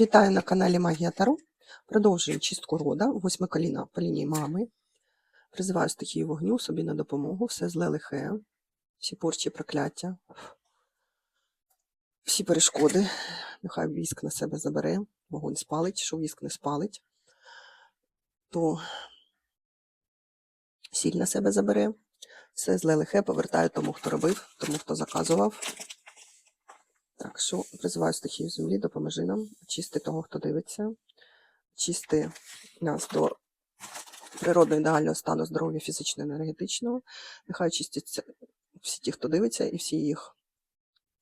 Вітаю на каналі Магія Таро. Продовжую чистку рода, восьме коліна по лінії мами. Призиваю стихію вогню собі на допомогу, все зле лихе, всі порчі прокляття, всі перешкоди. Нехай віск на себе забере, вогонь спалить, що віск не спалить, то сіль на себе забере. Все зле лихе повертаю тому, хто робив, тому, хто заказував. Так, що призиваю стихію землі, допоможи нам очисти того, хто дивиться, очисти нас до природного ідеального стану здоров'я фізичного енергетичного. Нехай очистяться всі ті, хто дивиться, і всі їх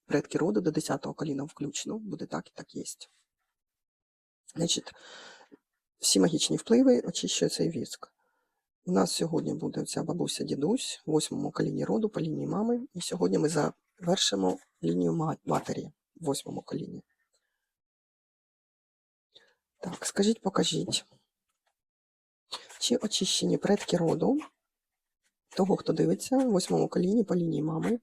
предки роду до 10-го коліна включно. Буде так і так є. Значить, всі магічні впливи очищує цей віск. У нас сьогодні буде ця бабуся дідусь, восьмому коліні роду по лінії мами. І сьогодні ми завершимо лінію матері восьмому коліні. Так, скажіть, покажіть, чи очищені предки роду того, хто дивиться в восьмому коліні по лінії мами.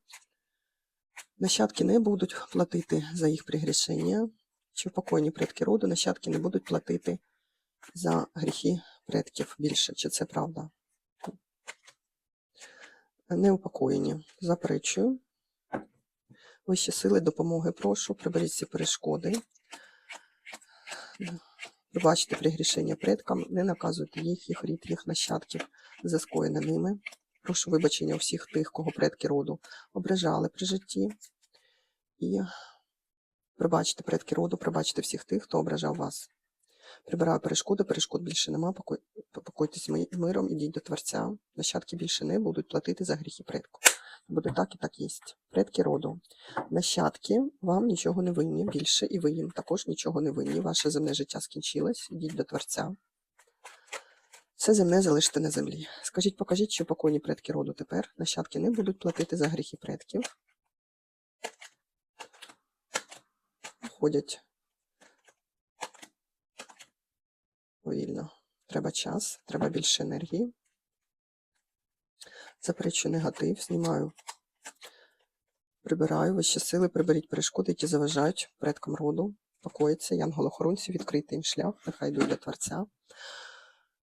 Нащадки не будуть платити за їх пригрішення, чи покойні предки роду, нащадки не будуть платити за гріхи предків більше, чи це правда? Неупокоєні. Заперечую. Вищі сили допомоги прошу, приберіть ці перешкоди. Пробачте пригрішення предкам, не наказуйте їх, їх рід, їх нащадків за ними. Прошу вибачення у всіх тих, кого предки роду ображали при житті. І пробачте предки роду, пробачте всіх тих, хто ображав вас. Прибираю перешкоди, перешкод більше нема, покойтесь миром, ідіть до Творця. Нащадки більше не будуть платити за гріхи предку. Буде так і так єсть. Предки роду. Нащадки вам нічого не винні більше, і ви їм також нічого не винні. Ваше земне життя скінчилось, ідіть до Творця. Все земне залиште на землі. Скажіть, покажіть, що покойні предки роду тепер. Нащадки не будуть платити за гріхи предків. Ходять повільно. Треба час, треба більше енергії. Заперечую негатив, знімаю, прибираю вищі сили, приберіть перешкоди, які заважають предкам роду. Покоїться, янголохоронці, відкрити їм шлях, нехай йдуть до Творця.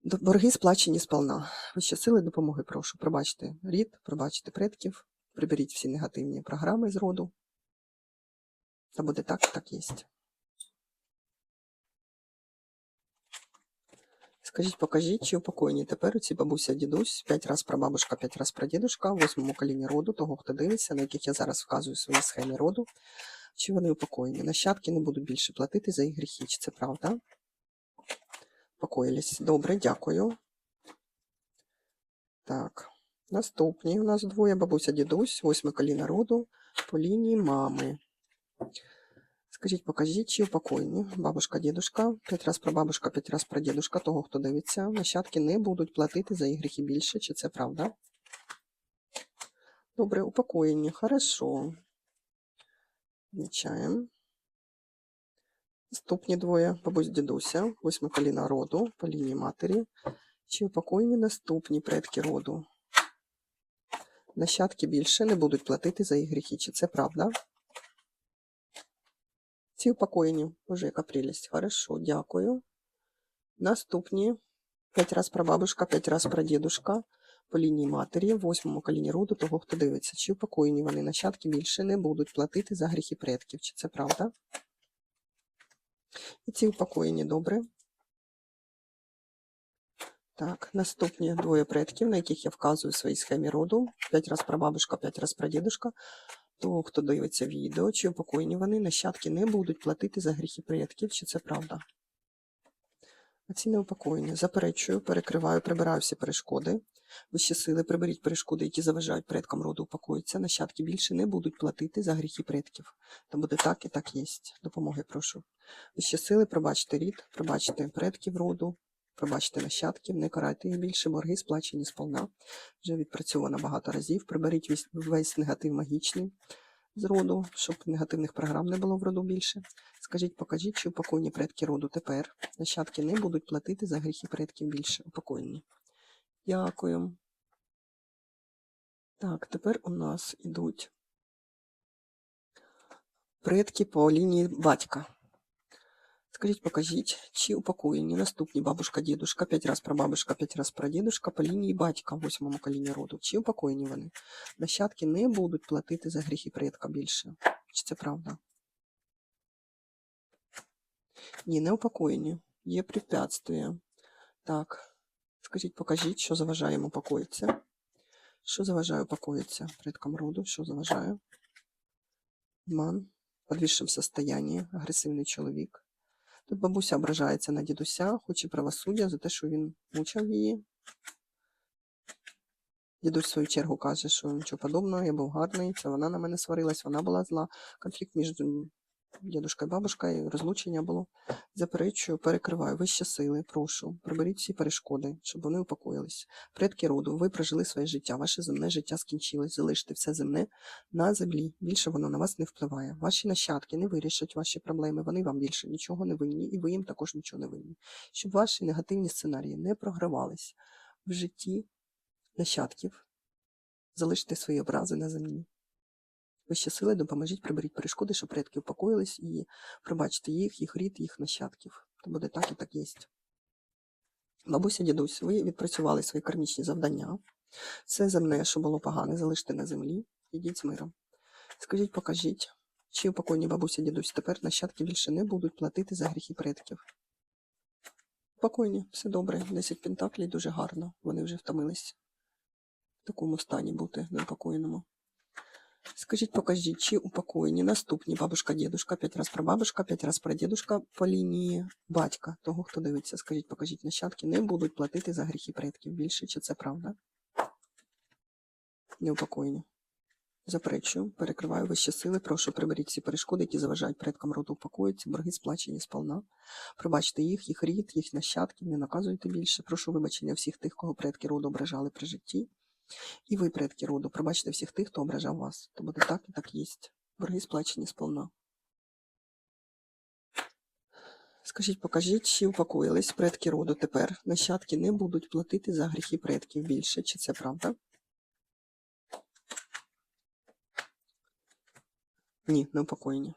Борги сплачені сполна. Вищі сили допомоги прошу. Пробачте рід, пробачте предків, приберіть всі негативні програми з роду. Та буде так, так єсть. Скажіть, покажіть, чи упокоєні тепер у ці бабуся, дідусь, п'ять раз прабабушка, п'ять раз прадідушка, в восьмому коліні роду, того, хто дивиться, на яких я зараз вказую в своїй схемі роду, чи вони упокоєні. Нащадки не будуть більше платити за їх гріхи, чи це правда? Покоїлись. Добре, дякую. Так, наступні у нас двоє бабуся, дідусь, восьме коліна роду по лінії мами. Скажіть, покажіть, чи упокоєні бабушка, дідушка, п'ять раз прабабушка, п'ять раз прадідушка, того, хто дивиться, нащадки не будуть платити за їх гріхи більше, чи це правда? Добре, упокоєні, хорошо. Відмічаємо. Наступні двоє, бабусь дідуся, восьме коліна роду, по лінії матері. Чи упокоєні наступні предки роду? Нащадки більше не будуть платити за їх гріхи, чи це правда? Ці упокоєні. Боже, яка прелість. Хорошо, дякую. Наступні. П'ять раз прабабушка, п'ять раз прадідушка по лінії матері, в восьмому коліні роду того, хто дивиться. Чи упокоєні вони нащадки більше не будуть платити за гріхи предків. Чи це правда? І ці упокоєні добре. Так, наступні двоє предків, на яких я вказую в своїй схемі роду. П'ять раз прабабушка, п'ять раз прадідушка. Того, хто дивиться відео, чи упокоєні вони, нащадки не будуть платити за гріхи предків, чи це правда? А ці неупокоєні. Заперечую, перекриваю, прибираю всі перешкоди. Вищі сили, приберіть перешкоди, які заважають предкам роду упокоїться. Нащадки більше не будуть платити за гріхи предків. Та буде так і так єсть. Допомоги прошу. Вищі сили, пробачте рід, пробачте предків роду, пробачте нащадків, не карайте їх більше, борги сплачені сполна. Вже відпрацьовано багато разів. Приберіть весь, негатив магічний з роду, щоб негативних програм не було в роду більше. Скажіть, покажіть, чи упокойні предки роду тепер. Нащадки не будуть платити за гріхи предків більше. Упокойні. Дякую. Так, тепер у нас ідуть предки по лінії батька. Скажіть, покажіть, чи упокоєні наступні бабушка, дідушка, п'ять раз прабабушка, п'ять раз прадідушка по лінії батька в восьмому коліні роду. Чи упокоєні вони? Нащадки не будуть платити за гріхи предка більше. Чи це правда? Ні, не упокоєні. Є препятствия. Так, скажіть, покажіть, що заважає йому покоїтися. Що заважає упокоїтися предкам роду? Що заважає? Ман в подвішеному состоянні, агресивний чоловік. Тут бабуся ображається на дідуся, хоче правосуддя за те, що він мучив її. Дідусь в свою чергу каже, що нічого подобного, я був гарний, це вона на мене сварилась, вона була зла. Конфлікт між дідушкою і бабушкою, розлучення було. Заперечую, перекриваю вищі сили, прошу, приберіть всі перешкоди, щоб вони упокоїлись. Предки роду, ви прожили своє життя, ваше земне життя скінчилось, залиште все земне на землі. Більше воно на вас не впливає. Ваші нащадки не вирішать ваші проблеми, вони вам більше нічого не винні, і ви їм також нічого не винні. Щоб ваші негативні сценарії не програвались в житті нащадків, залиште свої образи на землі. Вищі сили допоможіть, приберіть перешкоди, щоб предки упокоїлись і пробачте їх, їх рід, їх нащадків. То буде так і так єсть. Бабуся, дідусь, ви відпрацювали свої кармічні завдання. Все земне, що було погане, залиште на землі. Ідіть з миром. Скажіть, покажіть, чи упокойні бабуся, дідусь тепер нащадки більше не будуть платити за гріхи предків. Спокійні, все добре. 10 пентаклей дуже гарно. Вони вже втомились в такому стані бути неупокоєному. Скажіть, покажіть, чи упокоєні наступні бабушка, дідушка, п'ять раз прабабушка, п'ять раз прадідушка по лінії батька, того, хто дивиться. Скажіть, покажіть, нащадки не будуть платити за гріхи предків більше, чи це правда? Неупокоєні. Заперечую, перекриваю вищі сили, прошу приберіть всі перешкоди, які заважають предкам роду упокоїться, борги сплачені сполна. Пробачте їх, їх рід, їх нащадків, не наказуйте більше. Прошу вибачення всіх тих, кого предки роду ображали при житті. І ви, предки роду, пробачте всіх тих, хто ображав вас. То буде так і так єсть. Борги сплачені сповна. Скажіть, покажіть, чи упокоїлись предки роду тепер. Нащадки не будуть платити за гріхи предків більше. Чи це правда? Ні, не упокоєні.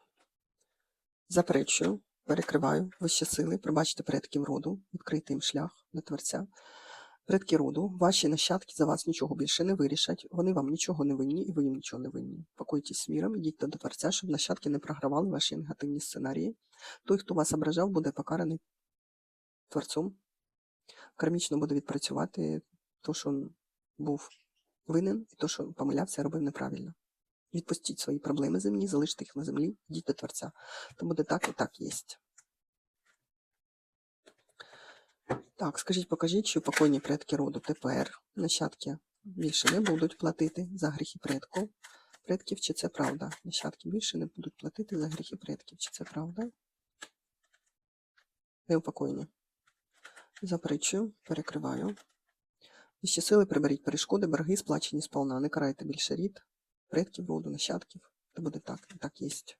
Заперечую, перекриваю вищі сили, пробачте предків роду, відкрити їм шлях до Творця. Предки роду, ваші нащадки за вас нічого більше не вирішать, вони вам нічого не винні, і ви їм нічого не винні. Покойтесь міром, ідіть до Творця, щоб нащадки не програвали ваші негативні сценарії. Той, хто вас ображав, буде покараний Творцом. Кармічно буде відпрацювати то, що був винен, і то, що помилявся, робив неправильно. Відпустіть свої проблеми земні, залиште їх на землі, йдіть до Творця. То буде так і так єсть. Так, скажіть, покажіть, що покойні предки роду тепер нащадки більше не будуть платити за гріхи предків. Предків, чи це правда? Нащадки більше не будуть платити за гріхи предків, чи це правда? Неупокоєні. Заперечую, перекриваю. Вищі сили приберіть перешкоди, борги сплачені сполна. Не карайте більше рід, предків роду, нащадків. Це буде так, і так єсть.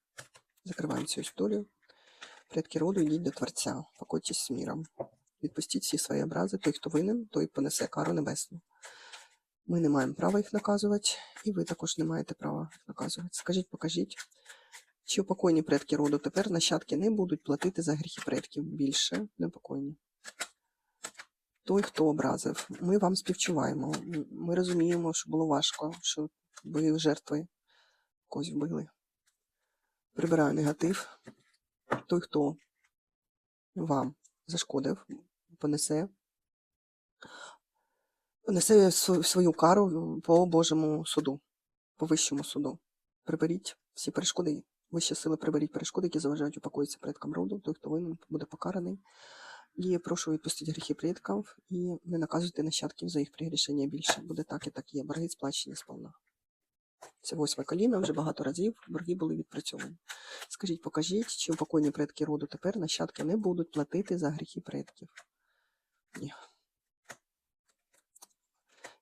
Закриваємо цю історію. Предки роду йдіть до Творця, покойтесь з міром. Відпустіть всі свої образи. Той, хто винен, той понесе кару небесну. Ми не маємо права їх наказувати, і ви також не маєте права їх наказувати. Скажіть, покажіть, чи упокойні предки роду тепер нащадки не будуть платити за гріхи предків більше непокойні. Той, хто образив, ми вам співчуваємо. Ми розуміємо, що було важко, що ви жертви когось вбили. Прибираю негатив. Той, хто вам зашкодив, понесе, понесе свою кару по Божому суду, по вищому суду. Приберіть всі перешкоди, вищі сили приберіть перешкоди, які заважають упокоїтися предкам роду. Той, хто винен, буде покараний. І прошу відпустити гріхи предків і не наказуйте нащадків за їх пригрішення більше. Буде так і так є. Борги сплачені сповна. Це восьме коліно, вже багато разів борги були відпрацьовані. Скажіть, покажіть, чи упокойні предки роду тепер нащадки не будуть платити за гріхи предків?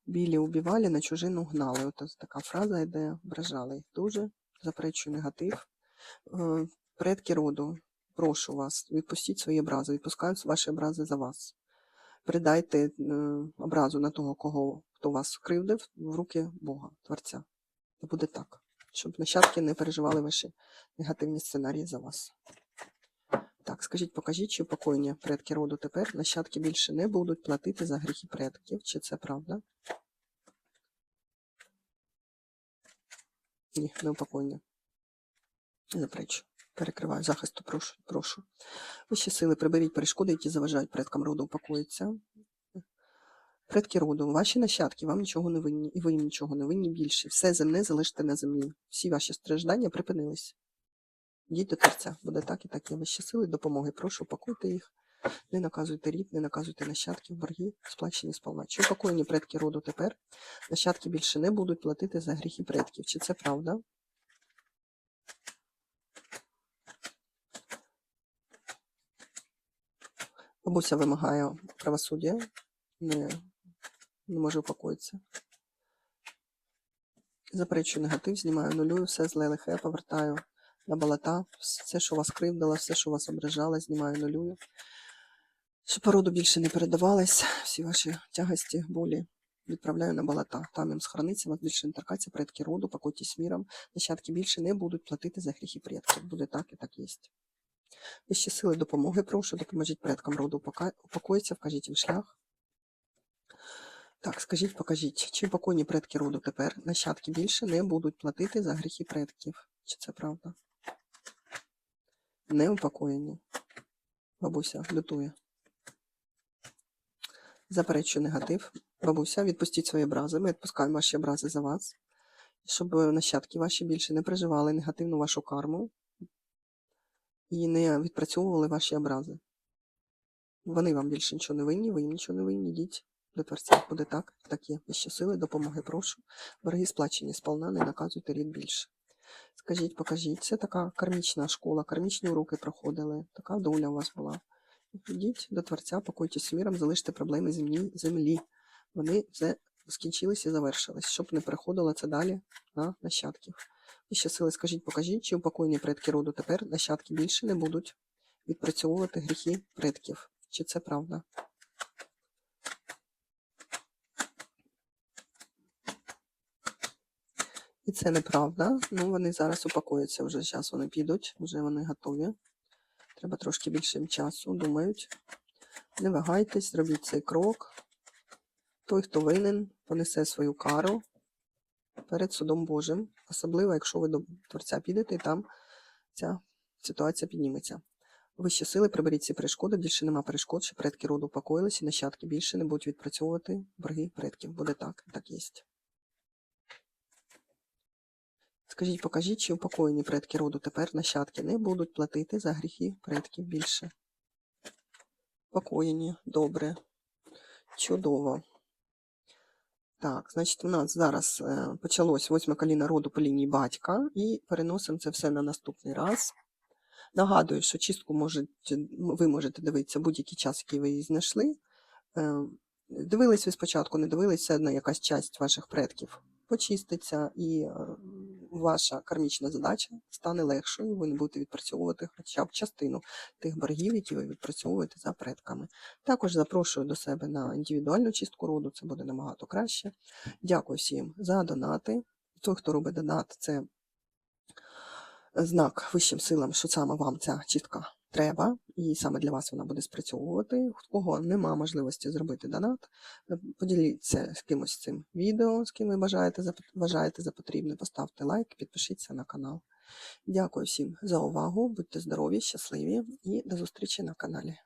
Білі убивали, на чужину гнали. Ось така фраза йде, ображали їх дуже. Заперечую негатив. Е, Предки роду, прошу вас, відпустіть свої образи, відпускають ваші образи за вас. Передайте е, образу на того, кого хто вас кривдив, в руки Бога, Творця. Буде так, щоб нащадки не переживали ваші негативні сценарії за вас. Так, скажіть, покажіть, чи упокоєння предки роду тепер нащадки більше не будуть платити за гріхи предків. Чи це правда? Ні, не упокоєння. Заперечу. Перекриваю захисту, прошу, прошу. Вищі сили, приберіть перешкоди, які заважають предкам роду упокоїться. Предки роду, ваші нащадки вам нічого не винні, і ви їм нічого не винні більше. Все земне залиште на землі. Всі ваші страждання припинились. Йдіть до Творця. Буде так і так. Є вищі сили, допомоги. Прошу, упакуйте їх. Не наказуйте рід, не наказуйте нащадків, борги, сплачені сполна. Чи упокоєні предки роду тепер? Нащадки більше не будуть платити за гріхи предків. Чи це правда? Бабуся вимагає правосуддя, не, не може упокоїтися. Заперечую негатив, знімаю нулюю, все зле лихе, повертаю на болота, все, що вас кривдило, все, що вас ображало, знімаю нулюю. Щоб породу більше не передавалось, всі ваші тягості, болі відправляю на болота. Там їм схорониться, вас більше не торкаться, предки роду, покойтесь міром. Нащадки більше не будуть платити за гріхи предків. Буде так і так є. Вищі сили допомоги прошу, допоможіть предкам роду упокоїться, вкажіть їм шлях. Так, скажіть, покажіть, чи покойні предки роду тепер нащадки більше не будуть платити за гріхи предків? Чи це правда? Не упокоєні. Бабуся лютує. Заперечую негатив. Бабуся, відпустіть свої образи. Ми відпускаємо ваші образи за вас, щоб нащадки ваші більше не переживали негативну вашу карму і не відпрацьовували ваші образи. Вони вам більше нічого не винні, ви їм нічого не винні, йдіть до Творця. Буде так, так є. Вищі сили, допомоги прошу. Борги сплачені сполна, не наказуйте рід більше. Скажіть, покажіть, це така кармічна школа, кармічні уроки проходили, така доля у вас була. Йдіть до Творця, покойтесь міром, залиште проблеми землі, землі. Вони вже скінчились і завершились, щоб не переходило це далі на нащадків. І ще сили, скажіть, покажіть, чи упокоєні предки роду тепер нащадки більше не будуть відпрацьовувати гріхи предків. Чи це правда? І це неправда. Ну, вони зараз упакуються вже. Зараз вони підуть, вже вони готові. Треба трошки більше часу, думають. Не вагайтесь, зробіть цей крок. Той, хто винен, понесе свою кару перед судом Божим. Особливо, якщо ви до Творця підете, і там ця ситуація підніметься. Вищі сили, приберіть ці перешкоди, більше нема перешкод, що предки роду упокоїлися, і нащадки більше не будуть відпрацьовувати борги предків. Буде так, так є. Скажіть, покажіть, чи упокоєні предки роду тепер нащадки не будуть платити за гріхи предків більше. Покоєні, добре, чудово. Так, значить, у нас зараз е, почалось восьме коліна роду по лінії батька, і переносимо це все на наступний раз. Нагадую, що чистку можете, ви можете дивитися будь-який час, який ви її знайшли. Е, Дивились ви спочатку, не дивились, все одно якась часть ваших предків почиститься, і е, ваша кармічна задача стане легшою. Ви не будете відпрацьовувати хоча б частину тих боргів, які ви відпрацьовуєте за предками. Також запрошую до себе на індивідуальну чистку роду, це буде набагато краще. Дякую всім за донати. Той, хто робить донат, це знак вищим силам, що саме вам ця чистка треба, і саме для вас вона буде спрацьовувати. У кого нема можливості зробити донат, е, поділіться з кимось цим відео, з ким ви бажаєте, за- вважаєте за потрібне, поставте лайк, підпишіться на канал. Дякую всім за увагу, будьте здорові, щасливі і до зустрічі на каналі.